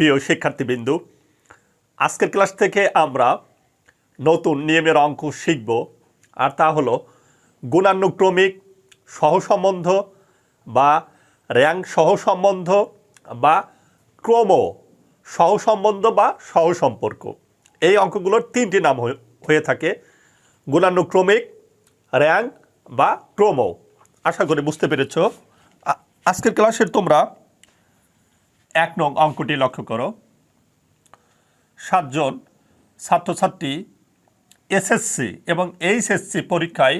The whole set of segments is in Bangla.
প্রিয় শিক্ষার্থীবৃন্দু, আজকের ক্লাস থেকে আমরা নতুন নিয়মের অঙ্ক শিখব, আর তা হলো গুণানুক্রমিক সহসম্বন্ধ বা র্যাঙ্ক সহসম্বন্ধ বা ক্রম সহসম্বন্ধ বা সহসম্পর্ক। এই অঙ্কগুলোর তিনটি নাম হয়ে- থাকে, গুণানুক্রমিক, র্যাঙ্ক বা ক্রম। আশা করি বুঝতে পেরেছ। আজকের ক্লাসের তোমরা এক নং অঙ্কটি লক্ষ্য করো। সাতজন ছাত্রছাত্রী এসএসসি এবং এইচএসসি পরীক্ষায়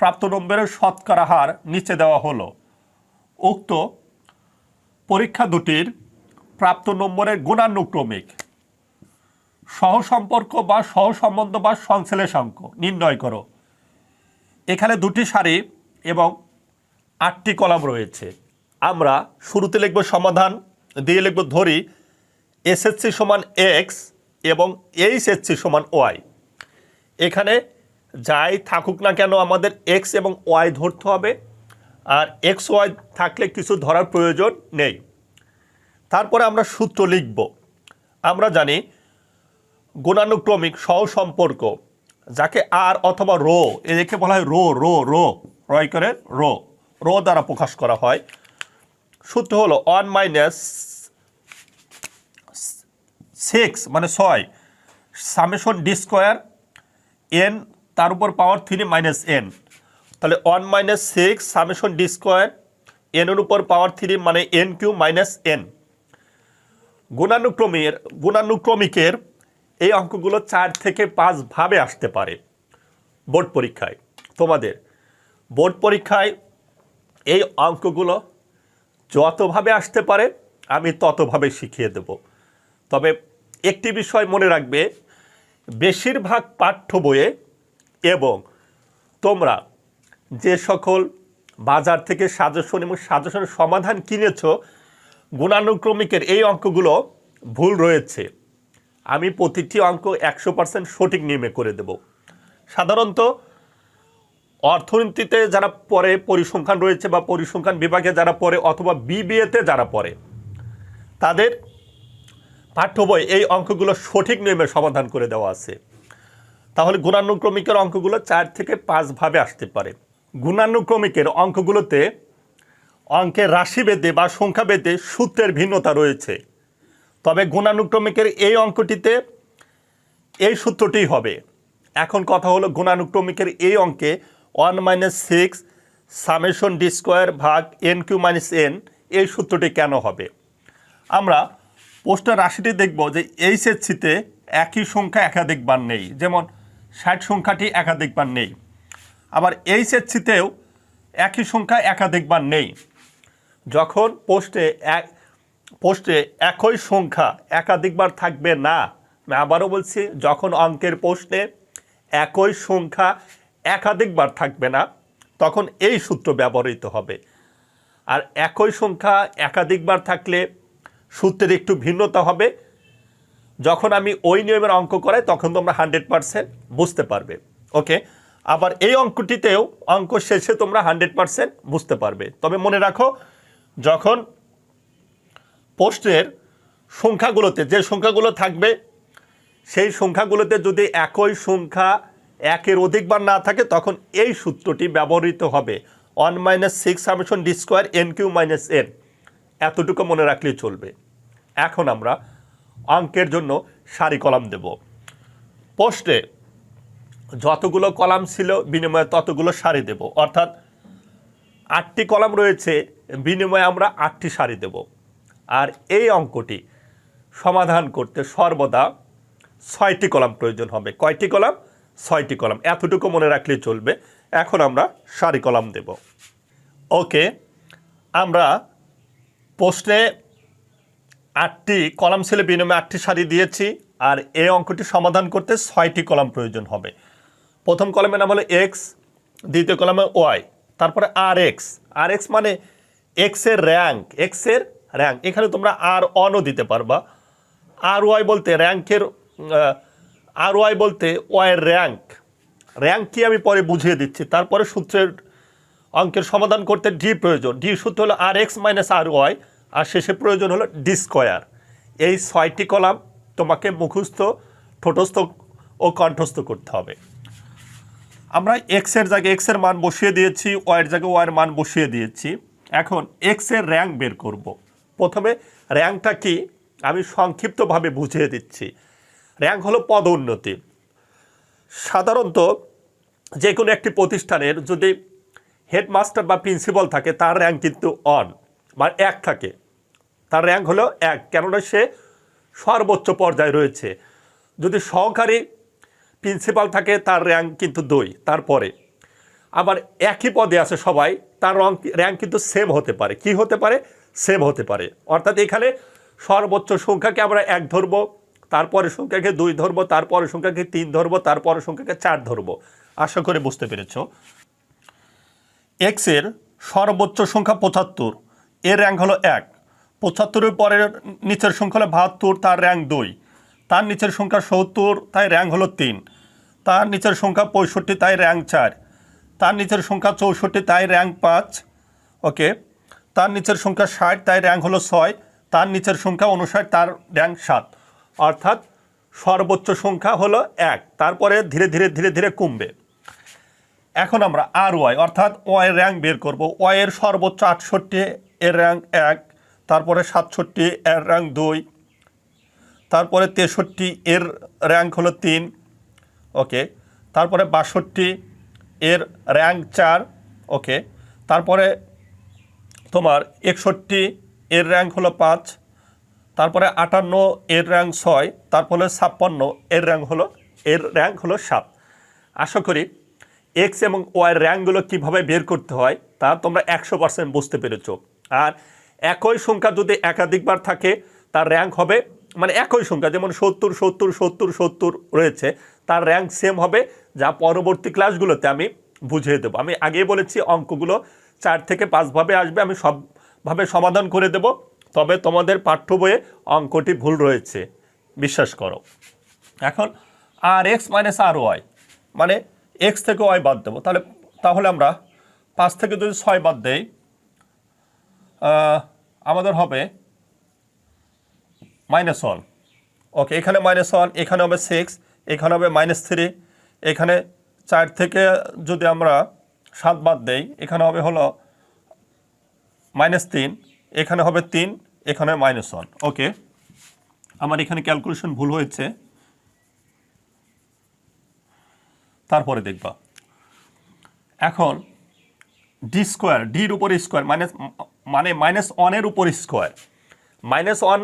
প্রাপ্ত নম্বরের শতকরা হার নিচে দেওয়া হলো। উক্ত পরীক্ষা দুটির প্রাপ্ত নম্বরের গুণানুক্রমিক, সহসম্পর্ক বা সহসম্বন্ধ বা সংশ্লেষাঙ্ক নির্ণয় করো। এখানে দুটি সারি এবং আটটি কলাম রয়েছে। আমরা শুরুতে লিখব সমাধান, দিয়ে লিখব ধরি এসএসসি সমান এক্স এবং এইচএসসি সমান ওয়াই। এখানে যাই থাকুক না কেন আমাদের এক্স এবং ওয়াই ধরতে হবে, আর এক্স ওয়াই থাকলে কিছু ধরার প্রয়োজন নেই। তারপরে আমরা সূত্র লিখব। আমরা জানি গুণানুক্রমিক সহসম্পর্ক যাকে আর অথবা রো এদেরকে বলা হয় রো রো রো, রয় করে রো রো দ্বারা প্রকাশ করা হয়। সূত্র হলো ওয়ান মাইনাস সিক্স মানে ছয় সামেশন ডি স্কোয়ার এন তার উপর পাওয়ার থ্রি মাইনাস এন তাহলে one minus six summation d square এনের উপর পাওয়ার থ্রি মানে এন কিউ মাইনাস এন গুণানুক্রমের, গুণানুক্রমিকের এই অঙ্কগুলো চার থেকে পাঁচ ভাবে আসতে পারে বোর্ড পরীক্ষায়। তোমাদের বোর্ড পরীক্ষায় এই অঙ্কগুলো যতভাবে আসতে পারে, আমি ততভাবে শিখিয়ে দেব। তবে একটি বিষয় মনে রাখবে, বেশিরভাগ পাঠ্য বইয়ে এবং তোমরা যে সকল বাজার থেকে সাজেশন এবং সাজেশনের সমাধান কিনেছো, গুণানুক্রমিকের এই অঙ্কগুলো ভুল রয়েছে। আমি প্রতিটি অঙ্ক একশো পার্সেন্ট সঠিক নিয়মে করে দেব। সাধারণত অর্থনীতিতে যারা পড়ে পরিসংখ্যান রয়েছে বা পরিসংখ্যান বিভাগে যারা পড়ে অথবা বিবিএতে যারা পড়ে, তাদের পাঠ্য বই এই অঙ্কগুলো সঠিক নিয়মে সমাধান করে দেওয়া আছে। তাহলে গুণানুক্রমিকের অঙ্কগুলো চার থেকে পাঁচভাবে আসতে পারে। গুণানুক্রমিকের অঙ্কগুলোতে অঙ্কের রাশিভেদে বা সংখ্যাভেদে সূত্রের ভিন্নতা রয়েছে। তবে গুণানুক্রমিকের এই অঙ্কটিতে এই সূত্রটি হবে। এখন কথা হলো গুণানুক্রমিকের এই অঙ্কে one minus six summation d square ভাগ এন কিউ মাইনাস এন, এই সূত্রটি কেন হবে? আমরা পোস্টার রাশিটি দেখব যে এইচএসসিতে একই সংখ্যা একাধিকবার নেই, যেমন ষাট সংখ্যাটি একাধিকবার নেই। আবার এইচএসসিতেও একই সংখ্যা একাধিকবার নেই। যখন পোস্টে এক, পোস্টে একই সংখ্যা একাধিকবার থাকবে না, আমি আবারও বলছি, যখন অঙ্কের পোস্টে একই সংখ্যা একাধিকবার থাকবে না, তখন এই সূত্র ব্যবহৃত হবে। আর একই সংখ্যা একাধিকবার থাকলে সূত্রের একটু ভিন্নতা হবে। যখন আমি ওই নিয়মের অঙ্ক করাই, তখন তোমরা হান্ড্রেড পারসেন্ট বুঝতে পারবে। ওকে? আবার এই অঙ্কটিতেও অঙ্ক শেষে তোমরা হান্ড্রেড পারসেন্ট বুঝতে পারবে। তবে মনে রাখো, যখন পোস্টের সংখ্যাগুলোতে, যে সংখ্যাগুলো থাকবে, সেই সংখ্যাগুলোতে যদি একই সংখ্যা একের অধিকবার না থাকে, তখন এই সূত্রটি ব্যবহৃত হবে। One minus six summation d square n cube minus n এতটুকু মনে রাখলেই চলবে। এখন আমরা অঙ্কের জন্য সারি কলাম দেব। পোস্টে যতগুলো কলাম ছিল, বিনিময়ে ততগুলো সারি দেব। অর্থাৎ আটটি কলাম রয়েছে, বিনিময়ে আমরা আটটি সারি দেব। আর এই অঙ্কটি সমাধান করতে সর্বদা ছয়টি কলাম প্রয়োজন হবে। কয়টি কলাম? ছয়টি কলাম। এতটুকু মনে রাখলেই চলবে। এখন আমরা সারি কলাম দেব। ওকে, আমরা পোস্টে আটটি কলাম ছেলে, বিনিময়ে আটটি সারি দিয়েছি, আর এই অঙ্কটি সমাধান করতে ছয়টি কলাম প্রয়োজন হবে। প্রথম কলামের নাম হলো এক্স, দ্বিতীয় কলামে ওয়াই, তারপরে আর এক্স। আর এক্স মানে এক্সের র্যাঙ্ক এক্সের র্যাঙ্ক। এখানে তোমরা আর অনও দিতে পারবা। আর ওয়াই বলতে র্যাঙ্কের আর ওয়াই বলতে ওয়াইয়ের র্যাঙ্ক র্যাঙ্ক কি আমি পরে বুঝিয়ে দিচ্ছি। তারপরে সূত্রের অঙ্কের সমাধান করতে ডি প্রয়োজন। ডি সূত্র হলো R x minus R y আর শেষে প্রয়োজন হলো ডি স্কোয়ার এই ছয়টি কলাম তোমাকে মুখস্থ, ঠোঁটস্থ ও কণ্ঠস্থ করতে হবে। আমরা এক্সের জায়গায় এক্সের মান বসিয়ে দিয়েছি ওয়াইয়ের জায়গায় ওয়াইয়ের মান বসিয়ে দিয়েছি। এখন এক্সের র্যাঙ্ক বের করব। প্রথমে র্যাঙ্কটা কি? আমি সংক্ষিপ্তভাবে বুঝিয়ে দিচ্ছি। র্যাঙ্ক হলো পদোন্নতি। সাধারণত যে কোনো একটি প্রতিষ্ঠানের যদি হেডমাস্টার বা প্রিন্সিপাল থাকে, তার র্যাঙ্ক কিন্তু অন বা এক থাকে। তার র্যাঙ্ক হলো এক, কেননা সে সর্বোচ্চ পর্যায়ে রয়েছে। যদি সহকারী প্রিন্সিপাল থাকে, তার র্যাঙ্ক কিন্তু দুই, তারপরে। আবার একই পদে আছে সবাই, তার রং, র্যাঙ্ক কিন্তু সেম হতে পারে। কি হতে পারে? সেম হতে পারে। অর্থাৎ এখানে সর্বোচ্চ সংখ্যাকে আমরা এক ধরবো। তারপরের সংখ্যাকে দুই ধরবো, তারপরের সংখ্যাকে তিন ধরবো, তারপরের সংখ্যাকে চার ধরবো। আশা করে বুঝতে পেরেছ? এক্সের সর্বোচ্চ সংখ্যা পঁচাত্তর। এর র্যাঙ্ক হলো এক। পঁচাত্তরের পরের নিচের সংখ্যা হলো বাহাত্তর, তার র্যাঙ্ক দুই। তার নিচের সংখ্যা সত্তর, তাই র্যাঙ্ক হলো তিন। তার নিচের সংখ্যা পঁয়ষট্টি, তাই র্যাঙ্ক চার। তার নিচের সংখ্যা চৌষট্টি, তাই র্যাঙ্ক পাঁচ। ওকে তার নিচের সংখ্যা ষাট, তাই র্যাঙ্ক হলো ছয়। তার নিচের সংখ্যা অনুষাট তার র্যাঙ্ক সাত। অর্থাৎ সর্বোচ্চ সংখ্যা হলো এক। তারপরে ধীরে ধীরে ধীরে ধীরে কমবে। এখন আমরা আর ওয়াই, অর্থাৎ ওয়াই র্যাঙ্ক বের করব। ওয়াই এর সর্বোচ্চ আটষট্টি, এর র্যাঙ্ক এক, তারপরে সাতষট্টি, এর র্যাঙ্ক দুই, তারপরে তেষট্টি, এর র্যাঙ্ক হলো তিন, ওকে। তারপরে বাষট্টি, এর র্যাঙ্ক চার, ওকে। তারপরে তোমার একষট্টি, এর র্যাঙ্ক হলো পাঁচ তারপরে আটান্ন এর র্যাঙ্ক ছয়, তারপরে ছাপ্পান্ন, এর র্যাঙ্ক হলো, এর র্যাঙ্ক হলো সাত। আশা করি এক্স এবং ওয়াই র্যাঙ্কগুলো কীভাবে বের করতে হয় তা তোমরা একশো পার্সেন্ট বুঝতে পেরেছ। আর একই সংখ্যা যদি একাধিকবার থাকে, তার র্যাঙ্ক হবে মানে একই সংখ্যা, যেমন সত্তর সত্তর সত্তর সত্তর রয়েছে, তার র্যাঙ্ক সেম হবে, যা পরবর্তী ক্লাসগুলোতে আমি বুঝিয়ে দেবো। আমি আগেই বলেছি, অঙ্কগুলো চার থেকে পাঁচভাবে আসবে, আমি সবভাবে সমাধান করে দেব। তবে তোমাদের পাঠ্য বইয়ে অঙ্কটি ভুল রয়েছে। বিশ্বাস করো। এখন R x minus R y মানে এক্স থেকে ওয়াই বাদ দেবো। তাহলে তাহলে আমরা পাঁচ থেকে যদি ছয় বাদ দেই। আমাদের হবে মাইনাস ওয়ান। ওকে, এখানে মাইনাস ওয়ান, এখানে হবে সিক্স, এখানে হবে মাইনাস থ্রি। এখানে চার থেকে যদি আমরা সাত বাদ দেই, এখানে হবে হলো মাইনাস তিন। এখানে হবে তিন, এখানে মাইনাস ওয়ান ওকে আমার এখানে ক্যালকুলেশন ভুল হয়েছে। তারপরে দেখবা। এখন ডি স্কোয়ার ডির উপর স্কোয়ার মাইনাস মানে মাইনাস ওয়ানের উপর স্কোয়ার মাইনাস ওয়ান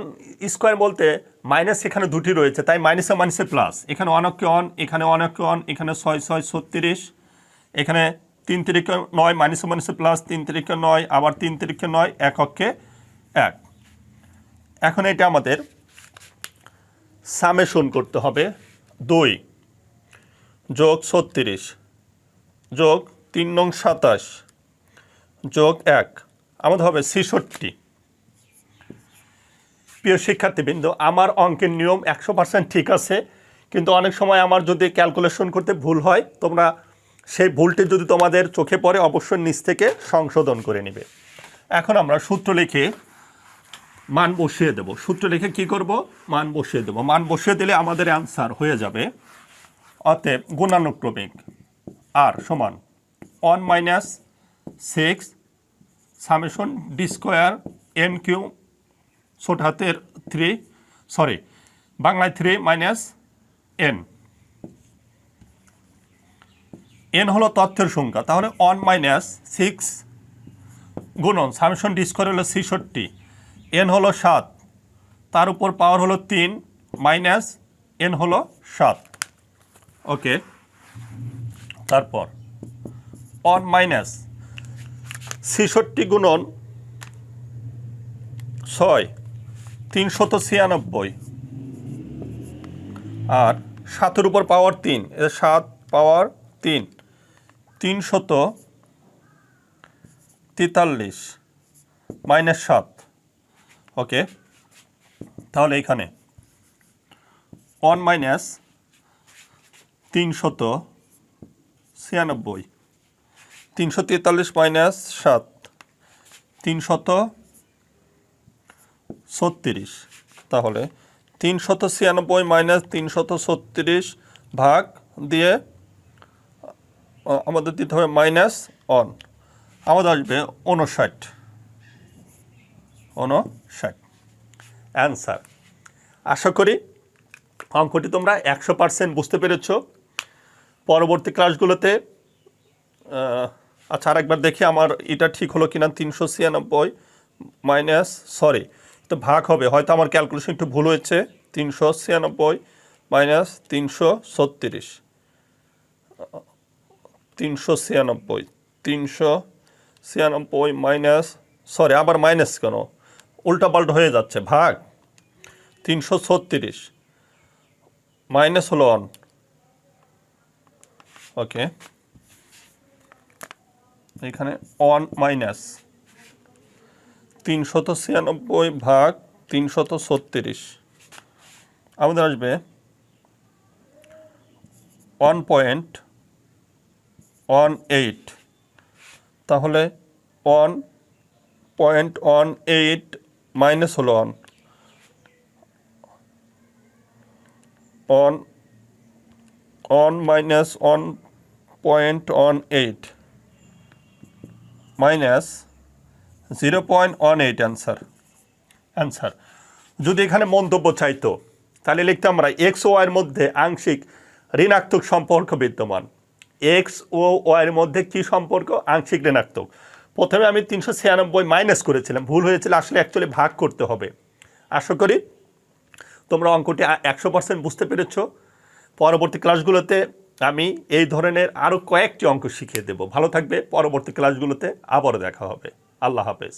স্কোয়ার বলতে মাইনাস এখানে দুটি রয়েছে, তাই মাইনাসে মাইনাসে প্লাস এখানে অনক্য অন এখানে অনক্য অন এখানে ছয় ছয়, ছত্রিশ, এখানে তিন তিরিকে নয় মাইনাসে মাইনাসে প্লাস তিন তিরিকে নয়, আবার তিন তিরিকে নয়, এককে এক। এখন এটা আমাদের সামেশন করতে হবে দুই যোগ ছত্রিশ, যোগ তিন নং সাতাশ, যোগ এক। আমাদের হবে ছেষট্টি। প্রিয় শিক্ষার্থীবৃন্দ, আমার অঙ্কের নিয়ম একশো পার্সেন্ট ঠিক আছে, কিন্তু অনেক সময় আমার যদি ক্যালকুলেশন করতে ভুল হয়, তোমরা সেই ভুলটি যদি তোমাদের চোখে পড়ে, অবশ্যই নিচ থেকে সংশোধন করে নেবে। এখন আমরা সূত্র লিখে মান বসিয়ে দেব। সূত্র লিখে কি করব? মান বসিয়ে দেব। মান বসিয়ে দিলে আমাদের অ্যান্সার হয়ে যাবে অতএব গুণানুক্রমিক আর সমান one minus six summation d square n cube ছোট হাতের থ্রি সরি বাংলায় থ্রি মাইনাস এন এন হলো তথ্যের সংখ্যা, তাহলে ওয়ান মাইনাস সিক্স গুণন সামেশন ডি স্কোয়ার হলো ছেষট্টি এন হলো সাত, তার উপর পাওয়ার হলো তিন মাইনাস এন হলো সাত। ওকে তারপর ওয়ান মাইনাস ছেষট্টি গুণন ছয়, তিনশত ছিয়ানব্বই, আর সাতের উপর পাওয়ার তিন সাত পাওয়ার তিন। তিনশত তেতাল্লিশ, মাইনাস সাত। ওকে, তাহলে এখানে ওয়ান মাইনাস তিনশত ছিয়ানব্বই তিনশো তেতাল্লিশ মাইনাস সাত, তিনশত ছত্রিশ। তাহলে তিনশত ছিয়ানব্বই মাইনাস তিনশত ছত্রিশ ভাগ দিয়ে আমাদের দিতে হবে মাইনাস অন আমাদের আসবে উনষাট উনষাট অ্যান্সার আশা করি অঙ্কটি তোমরা একশো পার্সেন্ট বুঝতে পেরেছ। পরবর্তী ক্লাসগুলোতে আচ্ছা আরেকবার দেখি আমার এটা ঠিক হলো কিনা, তিনশো ছিয়ানব্বই মাইনাস সরি তো ভাগ হবে। হয়তো আমার ক্যালকুলেশন একটু ভুল হয়েছে। তিনশো ছিয়ানব্বই মাইনাস তিনশো ছত্রিশ। তিনশো ছিয়ানব্বই তিনশো ছিয়ানব্বই মাইনাস সরি আবার মাইনাস কেন? উল্টাপাল্টা হয়ে যাচ্ছে, ভাগ। তিনশো ছত্রিশ, মাইনাস হলো অন ওকে এখানে অন মাইনাস তিনশত ছিয়ানব্বই ভাগ তিনশত ছত্রিশ। আমাদের আসবে ওয়ান পয়েন্ট ওয়ান এইট। তাহলে one point one eight minus হলো অন। অন on minus one point one eight. Minus zero point one eight answer. Answer. যদি এখানে মন্তব্য চাইতো, তাহলে লিখতাম আমরা এক্স ও ওয়াইয়ের মধ্যে আংশিক ঋণাত্মক সম্পর্ক বিদ্যমান। এক্স ও ওয়াইয়ের মধ্যে কি সম্পর্ক? আংশিক ঋণাত্মক। প্রথমে আমি তিনশো ছিয়ানব্বই মাইনাস করেছিলাম। ভুল হয়েছিল, আসলে অ্যাকচুয়ালি ভাগ করতে হবে। আশা করি তোমরা অঙ্কটি একশো পার্সেন্ট বুঝতে পেরেছ। পরবর্তী ক্লাসগুলোতে আমি এই ধরনের আরও কয়েকটি অঙ্ক শিখিয়ে দেব। ভালো থাকবে, পরবর্তী ক্লাসগুলোতে আবারও দেখা হবে। আল্লাহ হাফেজ।